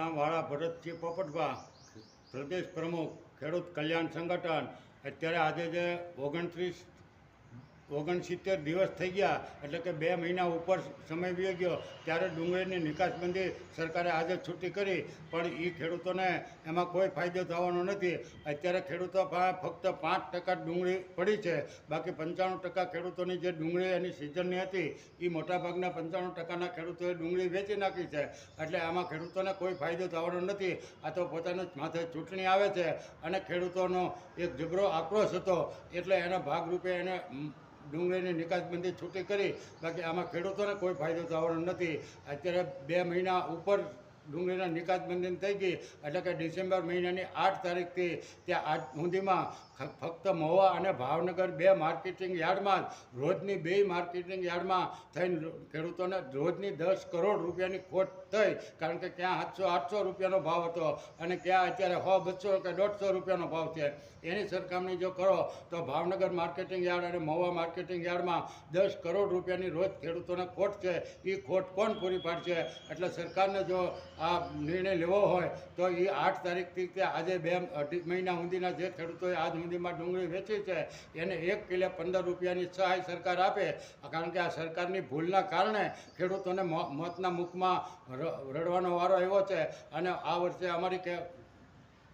નામ વાળા ભરતસિંહ પોપટભા પ્રદેશ પ્રમુખ ખેડૂત કલ્યાણ સંગઠન. અત્યારે આજે જે ઓગણત્રીસ ઓગણસિત્તેર દિવસ થઈ ગયા, એટલે કે બે મહિના ઉપર સમય વી ગયો, ત્યારે ડુંગળીની નિકાસબંધી સરકારે આજે છૂટી કરી. પણ એ ખેડૂતોને એમાં કોઈ ફાયદો થવાનો નથી. અત્યારે ખેડૂતો ફક્ત પાંચ ટકા ડુંગળી પડી છે. બાકી પંચાણું ટકા ખેડૂતોની જે ડુંગળી એની સિઝનની હતી એ મોટાભાગના પંચાણું ટકાના ખેડૂતોએ ડુંગળી વેચી નાખી છે. એટલે આમાં ખેડૂતોને કોઈ ફાયદો થવાનો નથી. આ તો પોતાના માથે ચૂંટણી આવે છે. અને ખેડૂતોનો એક જબરો આક્રોશ હતો. એટલે એના ભાગરૂપે એને ડુંગળીની નિકાસબંધી છૂટી કરી. બાકી આમાં ખેડૂતોને કોઈ ફાયદો થવાનો નથી. અત્યારે બે મહિના ઉપર ડુંગળીના નિકાસબંધી થઈ ગઈ. એટલે કે ડિસેમ્બર મહિનાની આઠ તારીખથી ત્યાં આજ સુધીમાં ફક્ત મહુવા અને ભાવનગર બે માર્કેટિંગ યાર્ડમાં રોજની બે માર્કેટિંગ યાર્ડમાં થઈને ખેડૂતોને રોજની દસ કરોડ રૂપિયાની ખોટ થઈ. કારણ કે ક્યાં સાતસો, આઠસો રૂપિયાનો ભાવ હતો અને ક્યાં અત્યારે સો, બસો કે દોઢસો રૂપિયાનો ભાવ છે. એની સરખામણી જો કરો તો ભાવનગર માર્કેટિંગ યાર્ડ અને મહુવા માર્કેટિંગ યાર્ડમાં દસ કરોડ રૂપિયાની રોજ ખેડૂતોને ખોટ છે. એ ખોટ કોણ પૂરી પાડશે? એટલે સરકારને જો આ નિર્ણય લેવો હોય તો એ આઠ તારીખથી તે આજે બે અઢી મહિના સુધીના જે ખેડૂતોએ આજ સુધીમાં ડુંગળી વેચી છે, એને એક કિલો પંદર રૂપિયાની સહાય સરકાર આપે. કારણ કે આ સરકારની ભૂલના કારણે ખેડૂતોને મોતના મુખમાં રડવાનો વારો આવ્યો છે. અને આ વર્ષે અમારી કે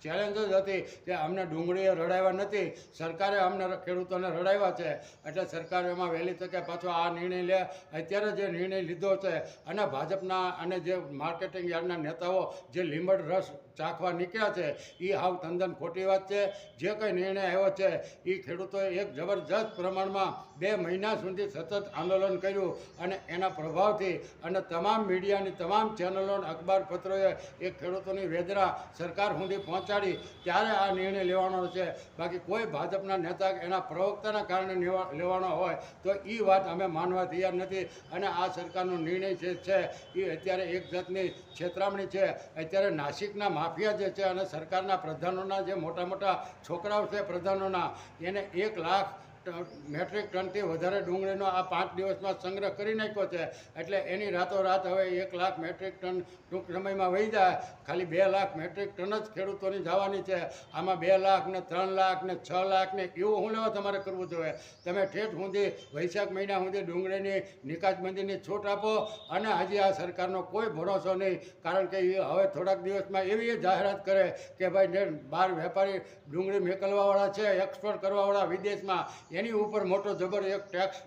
ચેલેન્જ જ હતી કે અમને ડુંગળીએ રડાવ્યા નથી. સરકારે અમને ખેડૂતોને રડાવ્યા છે. એટલે સરકાર એમાં વહેલી તકે પાછો આ નિર્ણય લે. અત્યારે જે નિર્ણય લીધો છે અને ભાજપના અને જે માર્કેટિંગ યાર્ડના નેતાઓ જે લીંબડ રસ ચાખવા નીકળ્યા છે એ હાવ તંદન ખોટી વાત છે. જે કંઈ નિર્ણય આવ્યો છે એ ખેડૂતોએ એક જબરજસ્ત પ્રમાણમાં બે મહિના સુધી સતત આંદોલન કર્યું અને એના પ્રભાવથી અને તમામ મીડિયાની તમામ ચેનલો અને અખબાર પત્રોએ એ ખેડૂતોની વેદના સરકાર સુધી પહોંચાડી, ત્યારે આ નિર્ણય લેવાનો છે. બાકી કોઈ ભાજપના નેતા એના પ્રવક્તાના કારણે લેવાનો હોય, તો એ વાત અમે માનવા તૈયાર નથી. અને આ સરકારનો નિર્ણય જે છે એ અત્યારે એક જાતની છેતરામણી છે. અત્યારે નાસિકના માફિયા જે છે અને સરકારના પ્રધાનોના જે મોટા મોટા છોકરાઓ છે પ્રધાનોના, એને એક લાખ મેટ્રિક ટનથી વધારે ડુંગળીનો આ પાંચ દિવસમાં સંગ્રહ કરી નાખ્યો છે. એટલે એની રાતોરાત હવે એક લાખ મેટ્રિક ટન ટૂંક સમયમાં વહી જાય. ખાલી બે લાખ મેટ્રિક ટન જ ખેડૂતોની જવાની છે. આમાં બે લાખ ને ત્રણ લાખ ને છ લાખ ને એવું હું લેવા તમારે કરવું જોઈએ. તમે ઠેઠ સુધી, વૈશાખ મહિના સુધી ડુંગળીની નિકાસબંધીની છૂટ આપો અને હજી આ સરકારનો કોઈ ભરોસો નહીં. કારણ કે એ હવે થોડાક દિવસમાં એવી જાહેરાત કરે કે ભાઈ બહાર વેપારી ડુંગળી મેકલવાવાળા છે એક્સપોર્ટ કરવાવાળા વિદેશમાં. એની ઉપર મોટો જબર, એક ટેક્સ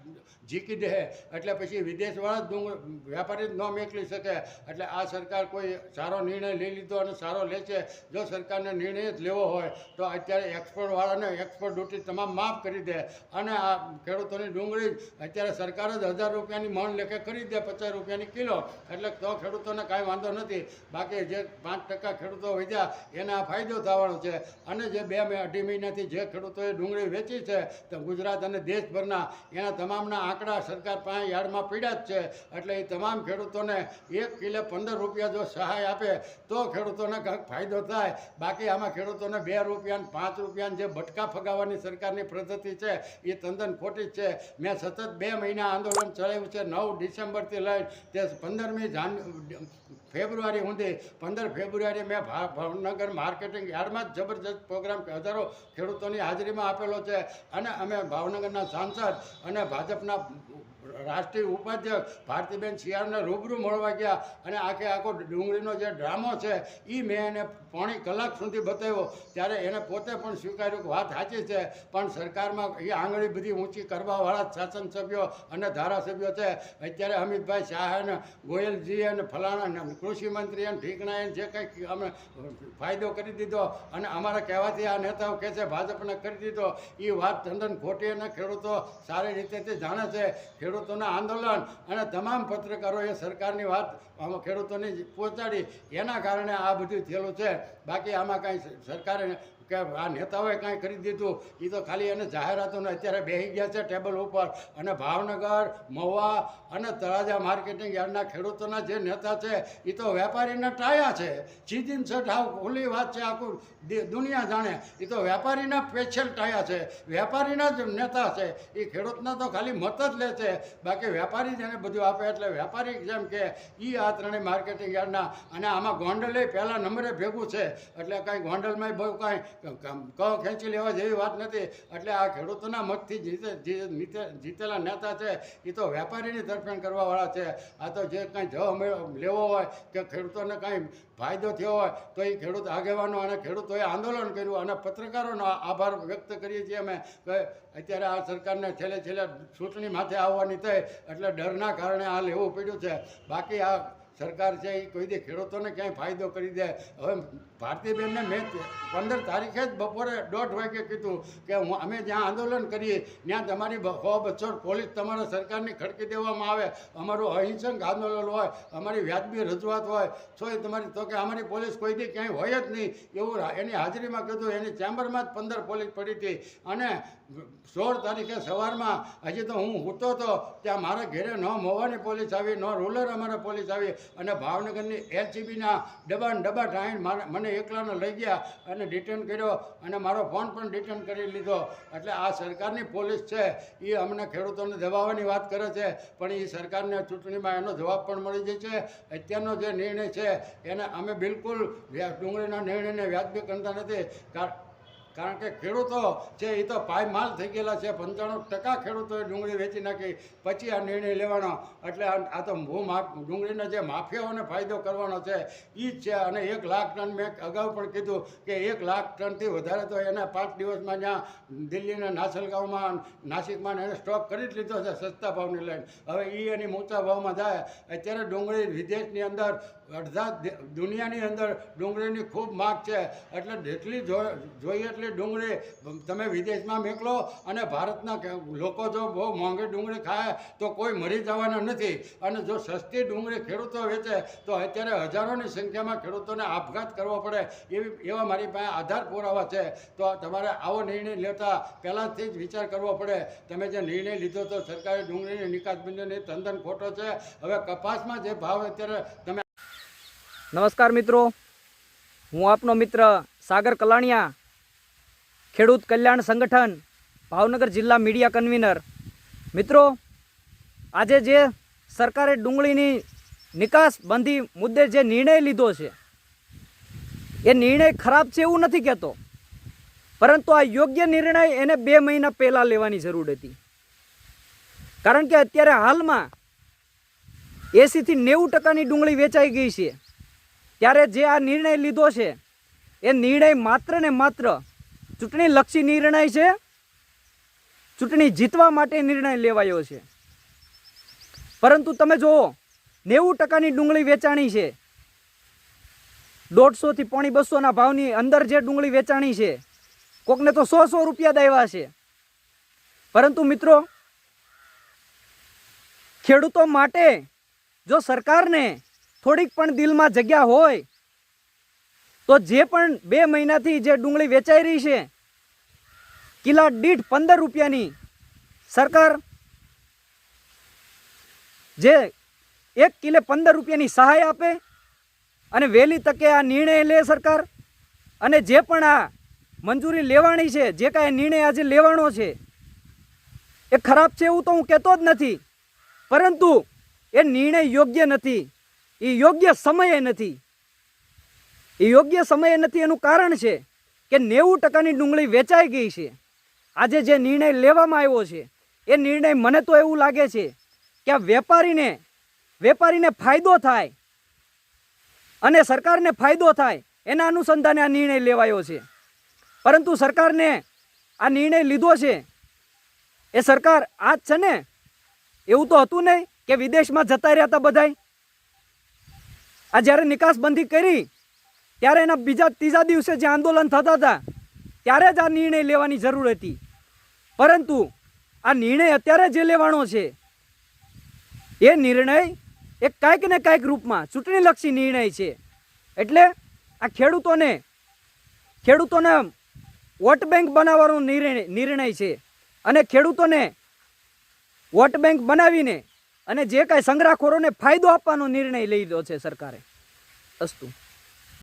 જીકી દે, એટલે પછી વિદેશવાળા જ ડુંગર વેપારી જ ન મેકલી શકે. એટલે આ સરકાર કોઈ સારો નિર્ણય લઈ લીધો અને સારો લે છે. જો સરકારને નિર્ણય જ લેવો હોય, તો અત્યારે એક્સપોર્ટવાળાને એક્સપોર્ટ ડ્યુટી તમામ માફ કરી દે. અને આ ખેડૂતોની ડુંગળી અત્યારે સરકાર જ હજાર રૂપિયાની મણ લેખે કરી દે, પચાસ રૂપિયાની કિલો. એટલે તો ખેડૂતોને કાંઈ વાંધો નથી. બાકી જે પાંચ ટકા ખેડૂતો વધ્યા, એને આ ફાયદો થવાનો છે. અને જે બે અઢી મહિનાથી જે ખેડૂતોએ ડુંગળી વેચી છે, તો ગુજરાત અને દેશભરના એના તમામના આંકડા સરકાર પાસે યાર્ડમાં પીડ્યા જ છે. એટલે એ તમામ ખેડૂતોને એક કિલો પંદર રૂપિયા જો સહાય આપે, તો ખેડૂતોને કંઈક ફાયદો થાય. બાકી આમાં ખેડૂતોને બે રૂપિયા પાંચ રૂપિયાને જે બટકા ફગાવવાની સરકારની પદ્ધતિ છે, એ તદ્દન ખોટી છે. મેં સતત બે મહિના આંદોલન ચલાવ્યું છે. નવ ડિસેમ્બરથી લઈ તે પંદરમી જાન ફેબ્રુઆરી સુધી પંદર ફેબ્રુઆરી મેં ભાવનગર માર્કેટિંગ યાર્ડમાં જ જબરજસ્ત પ્રોગ્રામ હજારો ખેડૂતોની હાજરીમાં આપેલો છે. અને અમે ભાવનગરના સાંસદ અને ભાજપના રાષ્ટ્રીય ઉપાધ્યક્ષ ભારતીબેન શિયાળને રૂબરૂ મળવા ગયા અને આખે આખો ડુંગળીનો જે ડ્રામો છે એ મેં એને પોણી કલાક સુધી બતાવ્યો. ત્યારે એને પોતે પણ સ્વીકાર્યું કે વાત સાચી છે, પણ સરકારમાં એ આંગળી બધી ઊંચી કરવાવાળા શાસન સભ્યો અને ધારાસભ્યો છે. અત્યારે અમિતભાઈ શાહ અને ગોયલજી અને ફલાણા અને કૃષિ મંત્રી અને ઠીકણાએ જે કંઈક અમે ફાયદો કરી દીધો અને અમારા કહેવાથી આ નેતાઓ કહે છે, ભાજપને કરી દીધો. એ વાત તદ્દન ખોટી અને ખેડૂતો સારી રીતે તે જાણે છે. ખેડૂતોના આંદોલન અને તમામ પત્રકારોએ સરકારની વાત આમાં ખેડૂતોને પહોંચાડી એના કારણે આ બધું થયેલું છે. બાકી આમાં કાંઈ સરકારે કે આ નેતાઓએ કાંઈ કરી દીધું. એ તો ખાલી એને જાહેરાતોને અત્યારે બેસી ગયા છે ટેબલ ઉપર. અને ભાવનગર, મહુવા અને તળાજા માર્કેટિંગ યાર્ડના ખેડૂતોના જે નેતા છે એ તો વેપારીના ટાયા છે. સીધીન સટ આ ખુલ્લી વાત છે, આખું દુનિયા જાણે. એ તો વેપારીના સ્પેશિયલ ટાયા છે. વેપારીના જ નેતા છે. એ ખેડૂતના તો ખાલી મત જ લે છે. બાકી વેપારી જ એને બધું આપે એટલે વેપારી જેમ કે એ આ ત્રણેય માર્કેટિંગ યાર્ડના. અને આમાં ગોંડલે પહેલા નંબરે ભેગું છે. એટલે કાંઈ ગોંડલમાં બહુ કાંઈ ક ખેંચી લેવા જેવી વાત નથી. એટલે આ ખેડૂતોના મતથી જીતે જીતેલા નેતા છે એ તો વેપારીની તરફેણ કરવાવાળા છે. આ તો જે કાંઈ જવાબ લેવો હોય કે ખેડૂતોને કાંઈ ફાયદો થયો હોય, તો એ ખેડૂત આગેવાનો અને ખેડૂતોએ આંદોલન કર્યું અને પત્રકારોનો આભાર વ્યક્ત કરીએ છીએ અમે કે અત્યારે આ સરકારને છેલ્લે છેલ્લે ચૂંટણી માથે આવવાની થઈ, એટલે ડરના કારણે આ લેવું પડ્યું છે. બાકી આ સરકાર છે એ કોઈ દે ખેડૂતોને ક્યાંય ફાયદો કરી દે. હવે ભારતીબેનને મેં પંદર તારીખે જ બપોરે દોઢ વાગે કીધું કે હું, અમે જ્યાં આંદોલન કરીએ, ત્યાં તમારી સો બસો પોલીસ તમારા સરકારની ખડકી દેવામાં આવે. અમારું અહિંસક આંદોલન હોય, અમારી વ્યાજબી રજૂઆત હોય, તો એ તમારી, તો કે અમારી પોલીસ કોઈ દી ક્યાંય હોય જ નહીં. એવું એની હાજરીમાં કીધું, એની ચેમ્બરમાં જ પંદર પોલીસ પડી હતી. અને સોળ તારીખે સવારમાં, હજી તો હું ઉઠતો હતો ત્યાં મારા ઘેરે ન મોવાની પોલીસ આવી, ન રૂલર અમારા પોલીસ આવી. અને ભાવનગરની એલસીબીના ડબા ડબ્બા ટાઈન મને એકલાને લઈ ગયા અને ડિટેન કર્યો અને મારો ફોન પણ ડિટેન કરી લીધો. એટલે આ સરકારની પોલીસ છે એ અમને ખેડૂતોને દબાવવાની વાત કરે છે, પણ એ સરકારને ચૂંટણીમાં એનો જવાબ પણ મળી જાય છે. અત્યારનો જે નિર્ણય છે, એને અમે બિલકુલ ડુંગળીના નિર્ણયને વ્યાજબી કરતા નથી. કારણ કે ખેડૂતો છે એ તો પાયમાલ થઈ ગયેલા છે, પંચાણું ટકા ખેડૂતોએ ડુંગળી વેચી નાખી, પછી આ નિર્ણય લેવાનો. એટલે આ તો હું ડુંગળીના જે માફિયાઓને ફાયદો કરવાનો છે એ જ છે. અને એક લાખ ટન મેં અગાઉ પણ કીધું કે એક લાખ ટનથી વધારે તો એના પાંચ દિવસમાં જ્યાં દિલ્હીના નાસલગાંવમાં નાસિકમાં એને સ્ટોક કરી જ લીધો છે સસ્તા ભાવની લઈને. હવે એ એની ઊંચા ભાવમાં જાય. અત્યારે ડુંગળી વિદેશની અંદર, અડધા દુનિયાની અંદર ડુંગળીની ખૂબ માગ છે. એટલે જેટલી જોઈએ એટલી ડુંગળી, તમે વિદેશમાં મોકલો અને ભારતના લોકો જો બહુ મોંઘી ડુંગળી ખાય, તો કોઈ મરી જવાના નથી. અને જો સસ્તી ડુંગળી ખેડૂતો વેચે, તો અત્યારે હજારોની સંખ્યામાં ખેડૂતોને આપઘાત કરવો પડે. એવી, એવા મારી પાસે આધાર પુરાવા છે. તો તમારે આવો નિર્ણય લેતા પહેલાંથી જ વિચાર કરવો પડે. તમે જે નિર્ણય લીધો તો સરકારે ડુંગળીની નિકાસ બંધની તદ્દન ખોટો છે. હવે કપાસમાં જે ભાવ અત્યારે તમે નમસ્કાર મિત્રો. હું આપનો મિત્ર સાગર કલાણિયા. ખેડૂત કલ્યાણ સંગઠન, ભાવનગર જિલ્લા મીડિયા કન્વીનર. મિત્રો, આજે જે સરકારે ડુંગળીની નિકાસ બંધી મુદ્દે જે નિર્ણય લીધો છે, એ નિર્ણય ખરાબ છે એવું નથી કહેતો. પરંતુ આ યોગ્ય નિર્ણય એને બે મહિના પહેલાં લેવાની જરૂર હતી. કારણ કે અત્યારે હાલમાં એંસીથી નેવું ટકાની ડુંગળી વેચાઈ ગઈ છે. ત્યારે જે આ નિર્ણય લીધો છે, એ નિર્ણય માત્ર ને માત્ર ચૂંટણીલક્ષી નિર્ણય છે. ચૂંટણી જીતવા માટે નિર્ણય લેવાયો છે. પરંતુ તમે જુઓ, નેવું ટકાની ડુંગળી વેચાણી છે. દોઢસોથી પોણી બસોના ભાવની અંદર જે ડુંગળી વેચાણી છે, કોકને તો સો સો રૂપિયા દેવા છે. પરંતુ મિત્રો, ખેડૂતો માટે જો સરકારને થોડીક પણ દિલમાં જગ્યા હોય તો જે પણ બે મહિનાથી જે ડુંગળી વેચાઈ રહી છે, કિલા દીઠ પંદર રૂપિયાની સરકાર જે એક કિલે પંદર રૂપિયાની સહાય આપે અને વહેલી તકે આ નિર્ણય લે સરકાર અને જે પણ આ મંજૂરી લેવાની છે, જે કાંઈ નિર્ણય આજે લેવાનો છે, એ ખરાબ છે એવું તો હું કહેતો જ નથી. પરંતુ એ નિર્ણય યોગ્ય નથી. એ યોગ્ય સમયે નથી. એ યોગ્ય સમયે નથી, એનું કારણ છે કે નેવું ટકાની ડુંગળી વેચાઈ ગઈ છે. આજે જે નિર્ણય લેવામાં આવ્યો છે, એ નિર્ણય મને તો એવું લાગે છે કે આ વેપારીને વેપારીને ફાયદો થાય અને સરકારને ફાયદો થાય, એના અનુસંધાને આ નિર્ણય લેવાયો છે. પરંતુ સરકારને આ નિર્ણય લીધો છે, એ સરકાર આ જ છે ને, એવું તો હતું નહીં કે વિદેશમાં જતા રહ્યા હતા બધાય. આ જ્યારે નિકાસબંધી કરી ત્યારે એના બીજા ત્રીજા દિવસે જે આંદોલન થતા હતા, ત્યારે જ આ નિર્ણય લેવાની જરૂર હતી. પરંતુ આ નિર્ણય અત્યારે જે લેવાનો છે, એ નિર્ણય એ કાંઈક ને કાંઈક રૂપમાં ચૂંટણીલક્ષી નિર્ણય છે. એટલે આ ખેડૂતોને ખેડૂતોને વોટ બેંક બનાવવાનો નિર્ણય નિર્ણય છે. અને ખેડૂતોને વોટ બેંક બનાવીને અને જે કાંઈ સંગ્રહખોરોને ફાયદો આપવાનો નિર્ણય લીધો છે સરકારે. અસ્તુ.